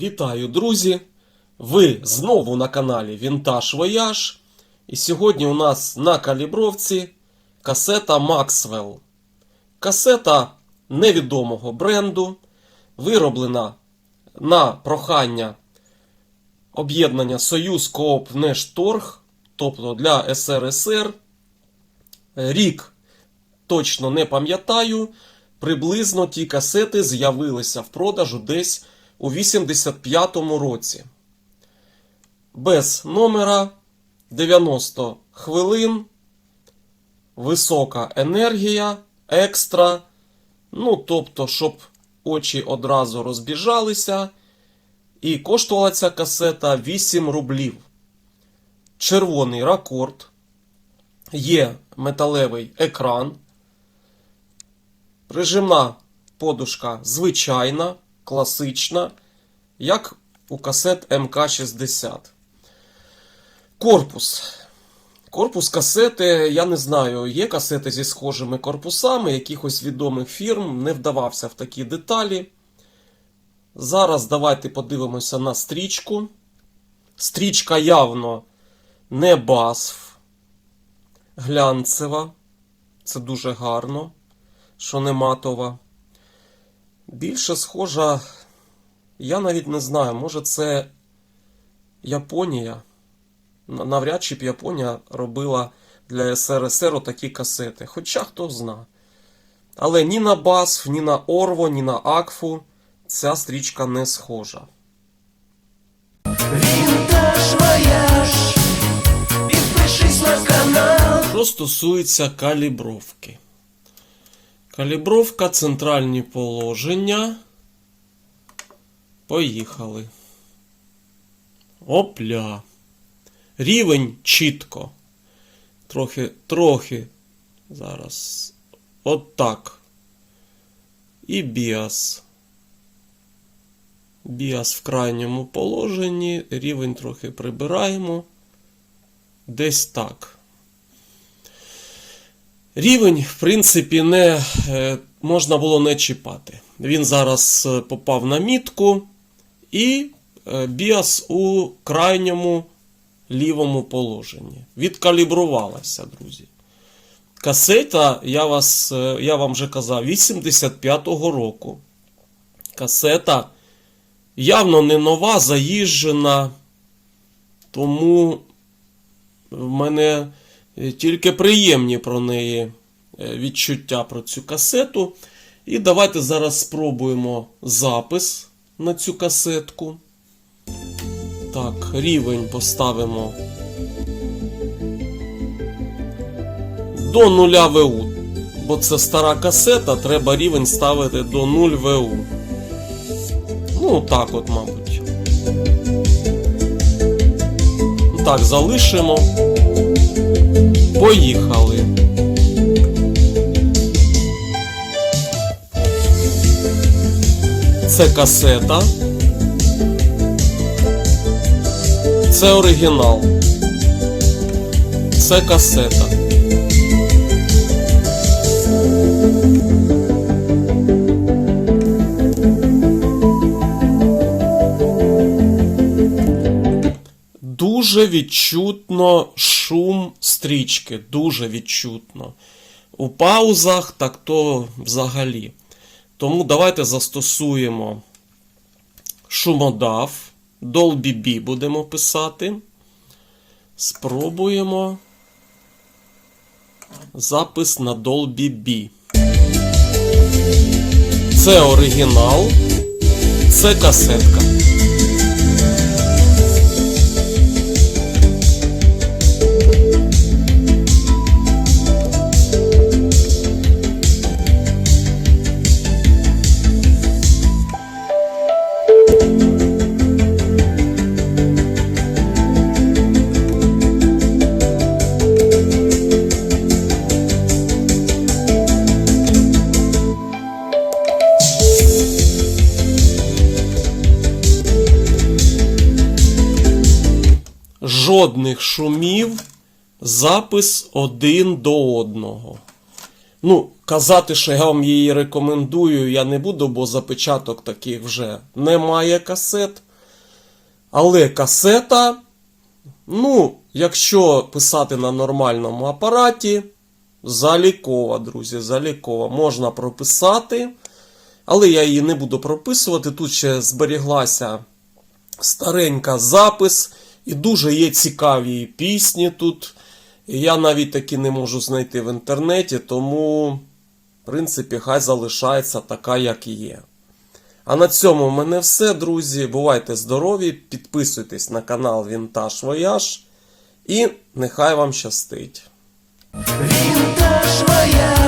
Вітаю, друзі! Ви знову на каналі Вінтаж Вояж. І сьогодні у нас на калібровці касета Maxwell. Касета невідомого бренду, вироблена на прохання об'єднання Союз Кооп Нешторг, тобто для СРСР. Рік точно не пам'ятаю. Приблизно ті касети з'явилися в продажу десь у 85-му році. Без номера 90 хвилин, висока енергія, екстра. Ну, тобто, щоб очі одразу розбіжалися. І коштувала ця касета 8 рублів. Червоний ракорд. Є металевий екран. Прижимна подушка звичайна, класична, як у касет МК-60. Корпус. Корпус касети, я не знаю, є касети зі схожими корпусами якихось відомих фірм, не вдавався в такі деталі. Зараз давайте подивимося на стрічку. Стрічка явно не басф, глянцева. Це дуже гарно, що не матова. Більше схожа, я навіть не знаю, може це Японія. Навряд чи б Японія робила для СРСР такі касети. Хоча хто зна. Але ні на BASF, ні на Орво, ні на Акфу ця стрічка не схожа. Що стосується калібровки. Калібровка, центральні положення. Поїхали. Опля. Рівень чітко. Трохи, трохи. Зараз. От так. І біас. Біас в крайньому положенні. Рівень трохи прибираємо. Десь так. Рівень, в принципі, не е, можна було не чіпати. Він зараз е, попав на мітку, і е, біас у крайньому лівому положенні. Відкалібрувалася, друзі. Касета, я, вас, я вам вже казав, 85-го року. Касета явно не нова, заїжджена. Тому в мене тільки приємні про неї е, відчуття про цю касету. І давайте зараз спробуємо запис на цю касетку. Так, рівень поставимо до 0 ВУ. Бо це стара касета, треба рівень ставити до 0 ВУ. Ну, так от, мабуть. Так, залишимо. Поїхали. Це касета. Це оригінал. Це касета. Дуже відчутно шум стрічки, дуже відчутно. У паузах так то взагалі. Тому давайте застосуємо шумодав. Dolby B будемо писати. Спробуємо запис на Dolby B. Це оригінал. Це касетка. Жодних шумів, запис один до одного. Ну, казати, що я вам її рекомендую, я не буду, бо запечаток таких вже немає касет. Але касета, ну, якщо писати на нормальному апараті, залікова, друзі, залікова. Можна прописати, але я її не буду прописувати. Тут ще зберіглася старенька запис, і дуже є цікаві пісні тут. Я навіть таки не можу знайти в інтернеті, тому, в принципі, хай залишається така, як є. А на цьому в мене все, друзі. Бувайте здорові, підписуйтесь на канал Вінтаж Вояж. І нехай вам щастить. Винтаж вояж